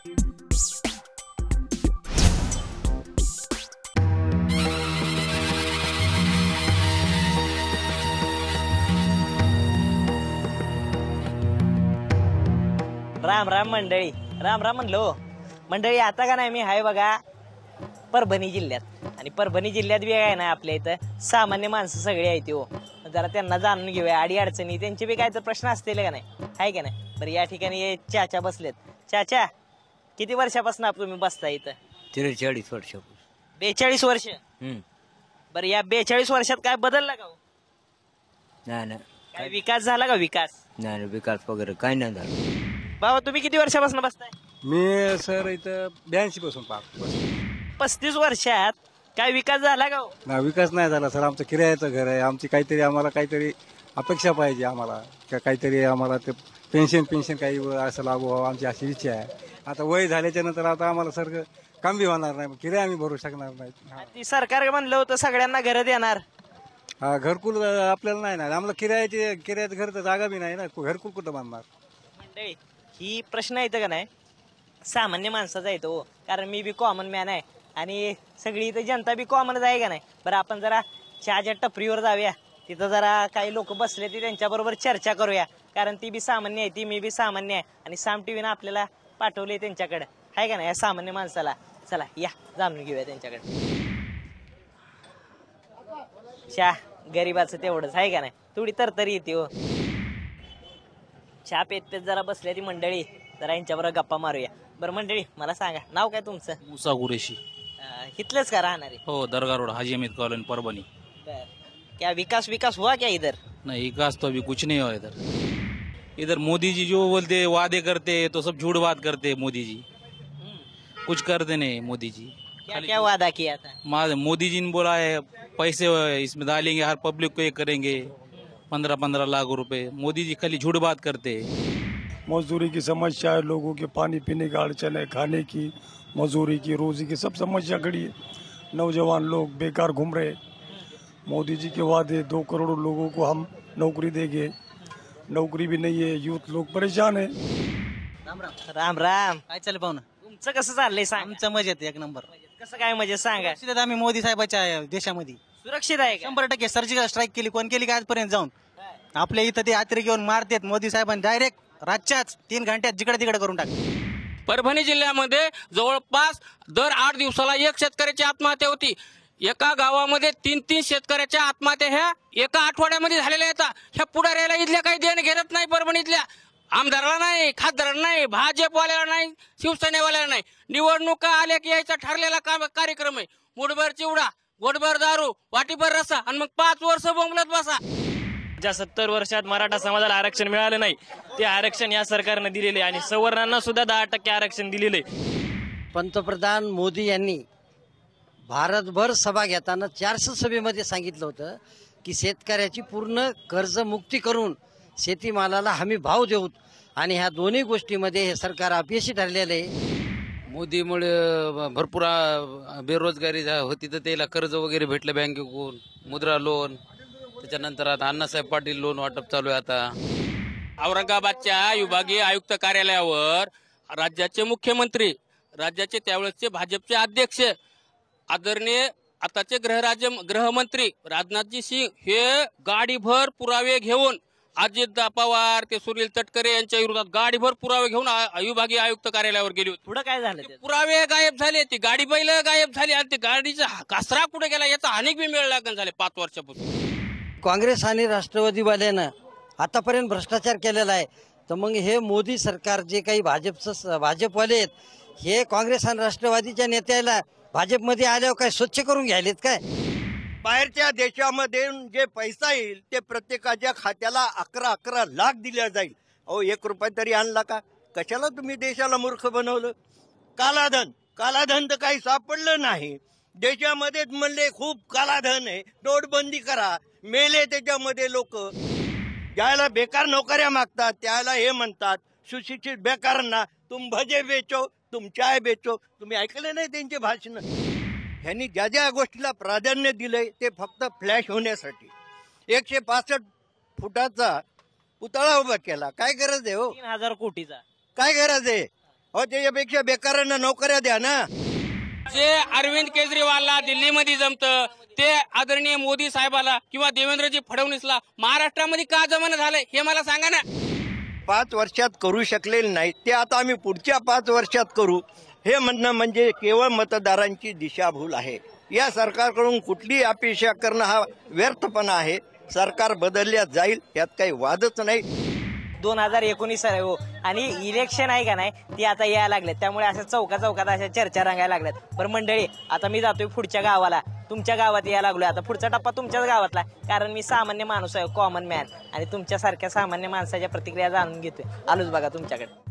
राम राम मंडळी. राम राम म्हणलो. मंडळी आता का नाही मी हाय बघा. परभणी जिल्ह्यात. आणि परभणी जिल्ह्यात बी आहे ना आपल्या इथं. सामान्य माणसं सगळी आहेत हो. जरा त्यांना जाणून घेऊया. अडी अडचणी त्यांचे बी काय तर प्रश्न असतील का नाही? आहे का नाही? बरं या ठिकाणी चाचा बसलेत. चाचा किती वर्षापासून आप तुम्ही बसता इथं? त्रेचाळीस वर्ष. बेचाळीस वर्ष? बरं या बेचाळीस वर्षात काय बदलला का हो? नाही नाही. काय विकास झाला का विकास? नाही नाही, विकास वगैरे काही नाही झालं. बाबा तुम्ही किती वर्षापासून बसताय? मी सर इथं ब्याऐंशी पासून पाहतो पस्तीस वर्षात काय विकास झाला का हो? ना विकास नाही झाला सर. आमचं किरायाचं घर आहे. आमची काहीतरी आम्हाला काहीतरी अपेक्षा पाहिजे आम्हाला. का काहीतरी आम्हाला ते पेन्शन पेन्शन काही असं लागू व्हावं आमची अशी इच्छा आहे. आता वय झाल्याच्यानंतर आता आम्हाला सर काम बी होणार नाही. किराया आम्ही भरू शकणार नाही. ती सरकार म्हणलं होतं सगळ्यांना घर देणार. हा घरकुल आपल्याला नाही ना. आम्हाला किरायाचे किरायाचं घर तर जागा बी नाही ना. घरकुल कुठं बांधणार? मंडळी ही प्रश्न येतं का नाही? सामान्य माणसाचा येतो हो. कारण मी बी कॉमन मॅन आहे. आणि सगळी इथं जनता बी कॉमनच आहे का नाही? बरं आपण जरा चहाच्या टपरीवर जाऊया. तिथं जरा काही लोक बसले ते त्यांच्याबरोबर चर्चा करूया. कारण ती बी सामान्य आहे ती मी बी सामान्य आहे. आणि साम टीव्हीनं आपल्याला पाठवले त्यांच्याकडे. आहे का नाही? या सामान्य माणसाला. चला या. जाणून घेऊया त्यांच्याकडे. चहा गरीबाचं तेवढंच. आहे का नाही? थोडी तरतरी येते हो. पेत पेत जरा बसल्या ती मंडळी. जरा यांच्याबरोबर गप्पा मारूया. बरं मंडळी मला सांगा. नाव काय तुमचं? मुसा कुरेशी. अं, इथलंच का राहणारे? हो दरगाह रोड हाजी अमीद कॉलोनी परभणी. बर. क्या विकास विकास हुआ क्या इधर? नहीं विकास तो अभी कुछ नहीं हुआ इधर. इधर मोदी जी जो बोलते वादे करते तो सब झूठ बात करते मोदी जी कुछ करते नहीं मोदी जी क्या क्या वादा किया था? मोदी जी ने बोला है पैसे इसमें डालेंगे हर पब्लिक को ये करेंगे। पंद्रह पंद्रह लाख रुपए। मोदी जी खाली झूठ बात करते हैं। मजदूरी की समस्या है लोगों के पानी पीने का अड़चन है खाने की मजदूरी की रोजी की सब समस्या खड़ी है। नौजवान लोग बेकार घूम रहे मोदी जी के वादे दो करोड़ लोगों को हम नौकरी देंगे। नौकरी भी नहीं है यूथ लोग परेशान है राम राम. काय चाललं पाहुणं तुमचं कसं चाललंय सांग. आमचं मजेत एक नंबर. कसं काय म्हणजे सांगा? सुरक्षित आम्ही मोदी साहेबाच्या देशामध्ये. सुरक्षित आहे का? शंभर टक्के सर्जिकल स्ट्राईक केली. कोण केली का आजपर्यंत जाऊन? आपल्या इथं ते यात्रे घेऊन मारतात मोदी साहेबांनी डायरेक्ट रातच्याच तीन घंट्यात जिकडे तिकडे करून टाकले परभणी जिल्ह्यामध्ये जवळपास दर आठ दिवसाला एक शेतकऱ्याची आत्महत्या होती. एका गावामध्ये तीन तीन शेतकऱ्याच्या आत्महत्या ह्या एका आठवड्यामध्ये झालेल्या येतात ह्या पुढाऱ्याला इथल्या काही देणं घेत नाही परभणीतल्या आमदाराला नाही खासदाराला नाही भाजपवाल्याला नाही शिवसेनेवाल्याला नाही. निवडणुका आल्या की यायचा ठरलेला का- कार्यक्रम आहे. मुठभर चिवडा गोडभर दारू वाटीभर रसा आणि मग पाच वर्ष बोंबलत बसा. ज्या सत्तर वर्षात मराठा समाजाला आरक्षण मिळालं नाही ते आरक्षण या सरकारनं दिलेले आणि सवर्णांना सुद्धा दहा टक्के आरक्षण दिलेले पंतप्रधान मोदी यांनी भारतभर सभा घेताना चारशे सभेमध्ये सांगितलं होतं की शेतकऱ्याची पूर्ण कर्जमुक्ती करून शेतीमालाला हमी भाव देऊत आणि ह्या दोन्ही गोष्टीमध्ये हे सरकार अपयशी ठरलेलं आहे. मोदीमुळे भरपूर बेरोजगारी झा- होती तर त्याला कर्ज वगैरे भेटलं बँकेकडून मुद्रा लोन त्याच्यानंतर आता अण्णासाहेब पाटील लोन वाटप चालू आहे आता. औरंगाबादच्या विभागीय आयुक्त कार्यालयावर राज्याचे मुख्यमंत्री राज्याचे त्यावेळेसचे भाजपचे अध्यक्ष आदरणीय आताचे गृहराज्य गृहमंत्री राजनाथजी सिंग हे गाडीभर पुरावे घेऊन अजित पवार ते सुनील तटकरे यांच्या विरोधात गाडीभर पुरावे घेऊन विभागीय आयुक्त कार्यालयावर गेली होती. पुढं काय झालं पुरावे गायब झाले ती गाडी बैल गायब झाली आणि ते गाडीचा कासरा कुठे गेला याचा अनेक बी मेळ लागण झाले पाच वर्षापासून काँग्रेस आणि राष्ट्रवादीवाल्यानं आतापर्यंत भ्रष्टाचार केलेला आहे. तर मग हे मोदी सरकार जे काही भाजपचं स- भाजपवाले आहेत हे काँग्रेस आणि राष्ट्रवादीच्या नेत्याला भाजपमध्ये आल्यावर काय स्वच्छ करून घ्यायलेत काय? बाहेरच्या देशामध्ये जे पैसा येईल ते प्रत्येकाच्या खात्याला अकरा अकरा लाख दिल्या जाईल. अहो एक रुपया तरी आणला का? कशाला तुम्ही देशाला मूर्ख बनवलं? कालाधन कालाधन तर काही सापडलं नाही. देशामध्ये म्हणले खूप कालाधन आहे नोटबंदी करा मेले त्याच्यामध्ये लोक. ज्याला बेकार नोकऱ्या मागतात त्याला हे म्हणतात सुशिक्षित बेकारांना तुम भजे बेचो तुम चाय बेचो. तुम्ही ऐकले नाही त्यांचे भाषण? ह्यांनी ज्या ज्या गोष्टीला प्राधान्य दिलंय ते फक्त फ्लॅश होण्यासाठी. एकशे पासष्ट फुटाचा पुतळा उभा केला. काय गरज आहे हो? तीन हजार कोटीचा. काय गरज आहे? अहो त्याच्यापेक्षा बेकारांना नोकऱ्या द्या ना. जे अरविंद केजरीवालला दिल्लीमध्ये जमतं ते आदरणीय मोदी साहेबाला किंवा देवेंद्रजी फडणवीसला महाराष्ट्रामध्ये का जमानं झालंय हे मला सांगा ना. पाच वर्षात करू शकलेले नाही ते आता आम्ही पुढच्या पाच वर्षात करू. हे म्हणणं म्हणजे केवळ मतदारांची दिशाभूल आहे. या सरकारकडून कुठलीही अपेक्षा करणं हा व्यर्थपणा आहे. सरकार बदलल्या जाईल यात काही वादच नाही. दोन हजार एकोणीस आहे हो. आणि इलेक्शन आहे का नाही ती आता यायला लागले त्यामुळे अशा चौका चौकात अशा चर्चा रंगायला लागल्यात. बरं मंडळी आता मी जातोय पुढच्या गावाला. तुमच्या गावात यायला लागलो आता पुढचा टप्पा तुमच्याच गावातला कारण मी सामान्य माणूस आहे कॉमन मॅन आणि तुमच्यासारख्या सामान्य माणसाच्या प्रतिक्रिया जाणून घेतोय. आलोच बघा तुमच्याकडे.